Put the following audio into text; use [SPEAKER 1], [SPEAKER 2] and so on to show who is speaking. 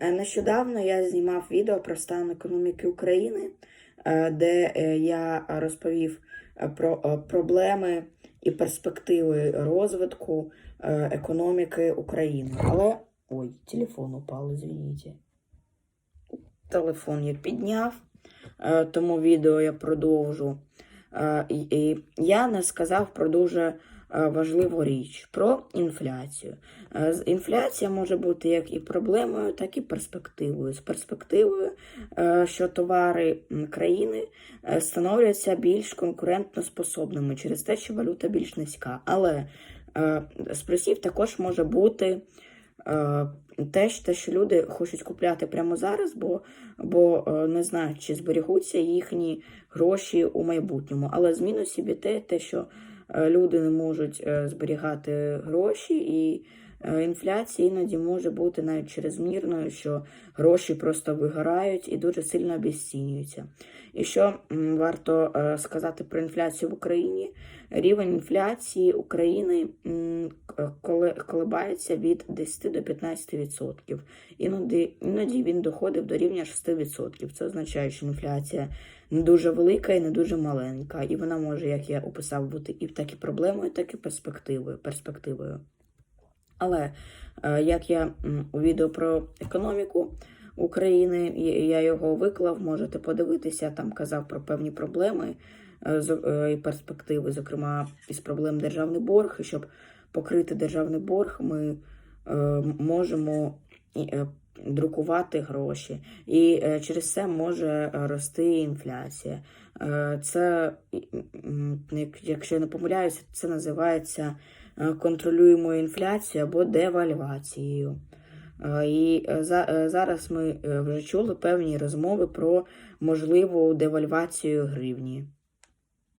[SPEAKER 1] Е, Нещодавно я знімав відео про стан економіки України, е, де е, я розповів про проблеми і перспективи розвитку економіки України. Але ой, телефон упав, звініть. Телефон я підняв, тому відео я продовжу. Е, і- Я не сказав про дуже е, важливу річ про інфляцію. Е, Інфляція може бути як і проблемою, так і перспективою. З перспективою, що товари країни становляться більш конкурентно способними через те, що валюта більш низька. Але з плюсів також може бути що- те, що люди хочуть купляти прямо зараз, бо, бо е, не знають, чи зберігуться їхні гроші у майбутньому. Але з мінусів і те, те, що е, люди не можуть е, зберігати гроші, і е, інфляція іноді може бути навіть чрезмірною, що гроші просто вигорають і дуже сильно обіцінюються. І що варто е, сказати про інфляцію в Україні? Рівень інфляції України м, колебається від 10 до 15%. Іноді, іноді він доходив до рівня 6%. Це означає, що інфляція не дуже велика і не дуже маленька. І вона може, як я описав, бути і так і проблемою, так і перспективою. перспективою. Але е, як я у відео про економіку України, я- його виклав, можете подивитися, там казав про певні проблеми е, е, і перспективи, зокрема, із проблем державний борг. І щоб покрити державний борг, ми можемо друкувати гроші, і е, через це може е, рости інфляція. Е, Це, як- якщо я не помиляюся, це називається контролюємою інфляцією або девальвацією. І за- зараз ми вже чули певні розмови про можливу девальвацію гривні.